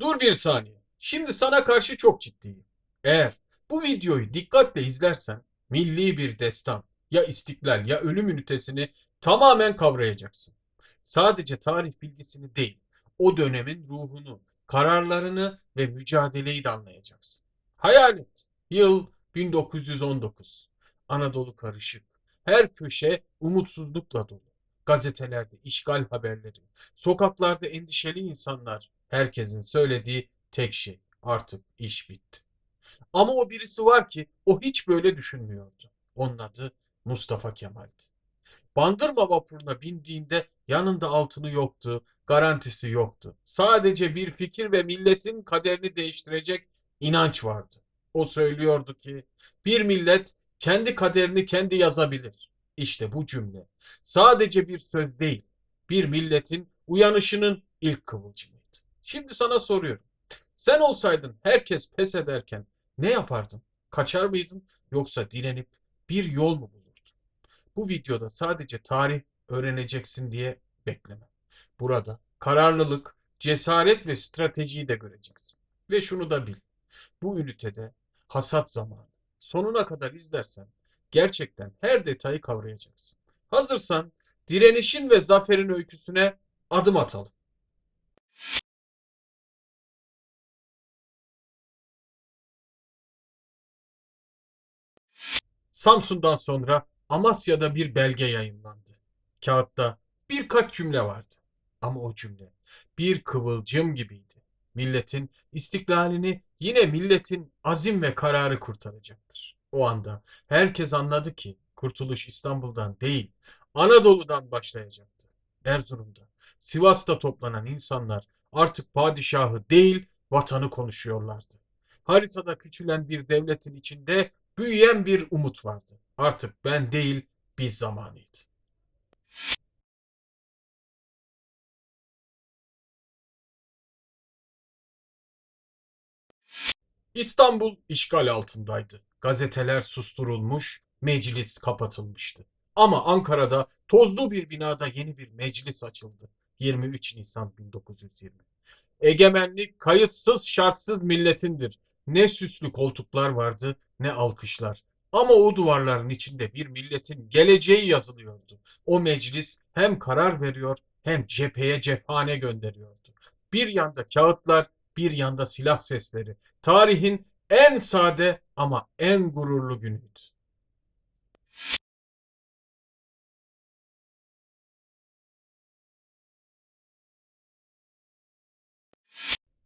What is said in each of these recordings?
Dur bir saniye. Şimdi sana karşı çok ciddiyim. Eğer bu videoyu dikkatle izlersen milli bir destan ya istiklal ya ölüm ünitesini tamamen kavrayacaksın. Sadece tarih bilgisini değil, o dönemin ruhunu, kararlarını ve mücadeleyi de anlayacaksın. Hayal et. Yıl 1919. Anadolu karışık. Her köşe umutsuzlukla dolu. Gazetelerde işgal haberleri, sokaklarda endişeli insanlar. Herkesin söylediği tek şey. Artık iş bitti. Ama o birisi var ki o hiç böyle düşünmüyordu. Onun adı Mustafa Kemal'di. Bandırma vapuruna bindiğinde yanında altını yoktu, garantisi yoktu. Sadece bir fikir ve milletin kaderini değiştirecek inanç vardı. O söylüyordu ki bir millet kendi kaderini kendi yazabilir. İşte bu cümle sadece bir söz değil, bir milletin uyanışının ilk kıvılcımıydı. Şimdi sana soruyorum. Sen olsaydın herkes pes ederken ne yapardın? Kaçar mıydın yoksa direnip bir yol mu bulurdun? Bu videoda sadece tarih öğreneceksin diye bekleme. Burada kararlılık, cesaret ve stratejiyi de göreceksin. Ve şunu da bil. Bu ünitede hasat zamanı. Sonuna kadar izlersen gerçekten her detayı kavrayacaksın. Hazırsan direnişin ve zaferin öyküsüne adım atalım. Samsun'dan sonra Amasya'da bir belge yayınlandı. Kağıtta birkaç cümle vardı. Ama o cümle bir kıvılcım gibiydi. Milletin istiklalini yine milletin azim ve kararı kurtaracaktır. O anda herkes anladı ki kurtuluş İstanbul'dan değil, Anadolu'dan başlayacaktı. Erzurum'da, Sivas'ta toplanan insanlar artık padişahı değil, vatanı konuşuyorlardı. Haritada küçülen bir devletin içinde büyüyen bir umut vardı. Artık ben değil, biz zamanıydı. İstanbul işgal altındaydı. Gazeteler susturulmuş, meclis kapatılmıştı. Ama Ankara'da tozlu bir binada yeni bir meclis açıldı. 23 Nisan 1920. Egemenlik kayıtsız şartsız milletindir. Ne süslü koltuklar vardı ne alkışlar. Ama o duvarların içinde bir milletin geleceği yazılıyordu. O meclis hem karar veriyor hem cepheye cephane gönderiyordu. Bir yanda kağıtlar, bir yanda silah sesleri. Tarihin en sade ama en gururlu günüydü.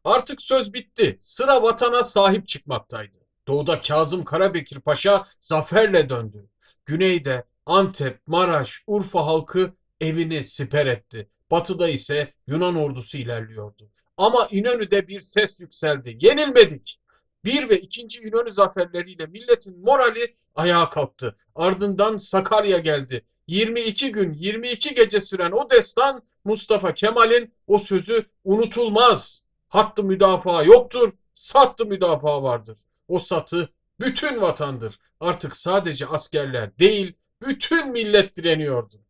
Artık söz bitti. Sıra vatana sahip çıkmaktaydı. Doğuda Kazım Karabekir Paşa zaferle döndü. Güneyde Antep, Maraş, Urfa halkı evini siper etti. Batıda ise Yunan ordusu ilerliyordu. Ama İnönü'de bir ses yükseldi. Yenilmedik. Bir ve ikinci İnönü zaferleriyle milletin morali ayağa kalktı. Ardından Sakarya geldi. 22 gün 22 gece süren o destan Mustafa Kemal'in o sözü unutulmaz. Hattı müdafaa yoktur, sattı müdafaa vardır. O satı bütün vatandır. Artık sadece askerler değil, bütün millet direniyordu.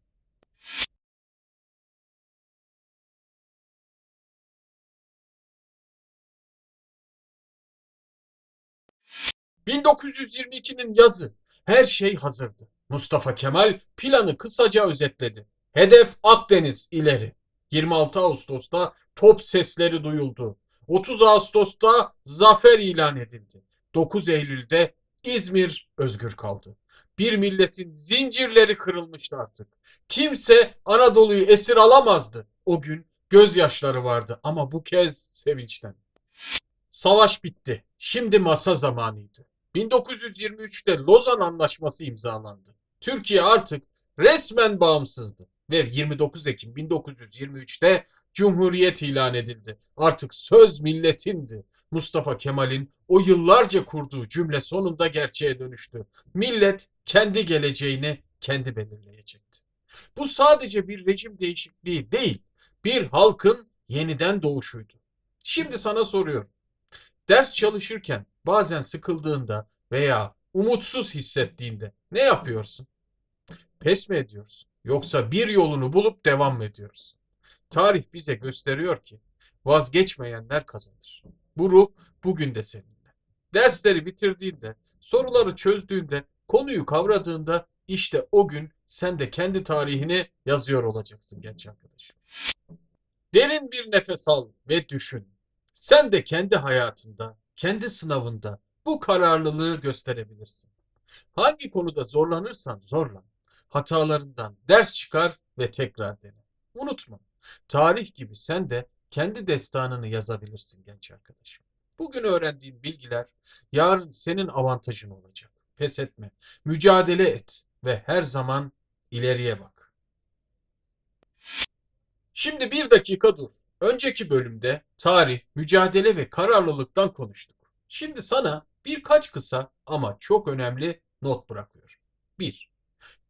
...1922'nin yazı. Her şey hazırdı. Mustafa Kemal planı kısaca özetledi. Hedef Akdeniz ileri. 26 Ağustos'ta top sesleri duyuldu. 30 Ağustos'ta zafer ilan edildi. 9 Eylül'de İzmir özgür kaldı. Bir milletin zincirleri kırılmıştı artık. Kimse Anadolu'yu esir alamazdı. O gün gözyaşları vardı ama bu kez sevinçten. Savaş bitti. Şimdi masa zamanıydı. 1923'te Lozan Anlaşması imzalandı. Türkiye artık resmen bağımsızdı ve 29 Ekim 1923'te Cumhuriyet ilan edildi. Artık söz milletindi. Mustafa Kemal'in o yıllarca kurduğu cümle sonunda gerçeğe dönüştü. Millet kendi geleceğini kendi belirleyecekti. Bu sadece bir rejim değişikliği değil, bir halkın yeniden doğuşuydu. Şimdi sana soruyorum. Ders çalışırken bazen sıkıldığında veya umutsuz hissettiğinde ne yapıyorsun? Pes mi ediyorsun? Yoksa bir yolunu bulup devam mı ediyorsun? Tarih bize gösteriyor ki vazgeçmeyenler kazanır. Bu ruh bugün de seninle. Dersleri bitirdiğinde, soruları çözdüğünde, konuyu kavradığında işte o gün sen de kendi tarihini yazıyor olacaksın genç arkadaşım. Derin bir nefes al ve düşün. Sen de kendi hayatında, kendi sınavında bu kararlılığı gösterebilirsin. Hangi konuda zorlanırsan zorlan. Hatalarından ders çıkar ve tekrar dene. Unutma. Tarih gibi sen de kendi destanını yazabilirsin genç arkadaşım. Bugün öğrendiğin bilgiler yarın senin avantajın olacak. Pes etme. Mücadele et ve her zaman ileriye bak. Şimdi bir dakika dur. Önceki bölümde tarih, mücadele ve kararlılıktan konuştuk. Şimdi sana birkaç kısa ama çok önemli not bırakıyorum. 1.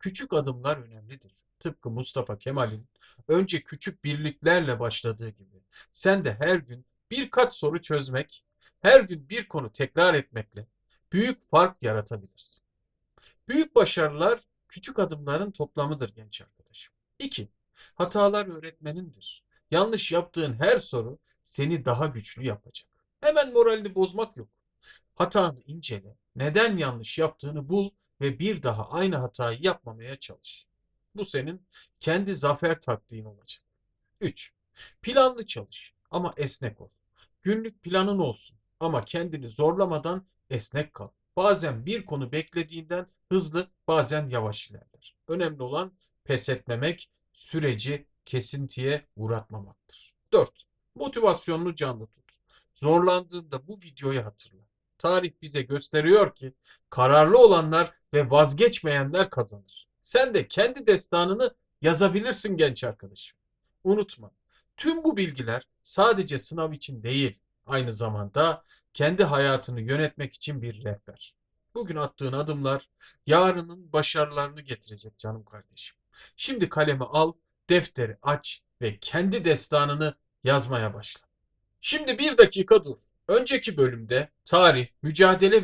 Küçük adımlar önemlidir. Tıpkı Mustafa Kemal'in önce küçük birliklerle başladığı gibi. Sen de her gün birkaç soru çözmek, her gün bir konu tekrar etmekle büyük fark yaratabilirsin. Büyük başarılar küçük adımların toplamıdır genç arkadaşım. 2. Hatalar öğretmenindir. Yanlış yaptığın her soru seni daha güçlü yapacak. Hemen moralini bozmak yok. Hatanı incele, neden yanlış yaptığını bul ve bir daha aynı hatayı yapmamaya çalış. Bu senin kendi zafer taktiğin olacak. 3. Planlı çalış ama esnek ol. Günlük planın olsun ama kendini zorlamadan esnek kal. Bazen bir konu beklediğinden hızlı, bazen yavaş ilerler. Önemli olan pes etmemek, süreci kesintiye uğratmamaktır. 4. Motivasyonunu canlı tut. Zorlandığında bu videoyu hatırla. Tarih bize gösteriyor ki kararlı olanlar ve vazgeçmeyenler kazanır. Sen de kendi destanını yazabilirsin genç arkadaşım. Unutma. Tüm bu bilgiler sadece sınav için değil, aynı zamanda kendi hayatını yönetmek için bir rehber. Bugün attığın adımlar yarının başarılarını getirecek canım kardeşim. Şimdi kalemi al, defteri aç ve kendi destanını yazmaya başla. Şimdi bir dakika dur. Önceki bölümde tarih, mücadele ve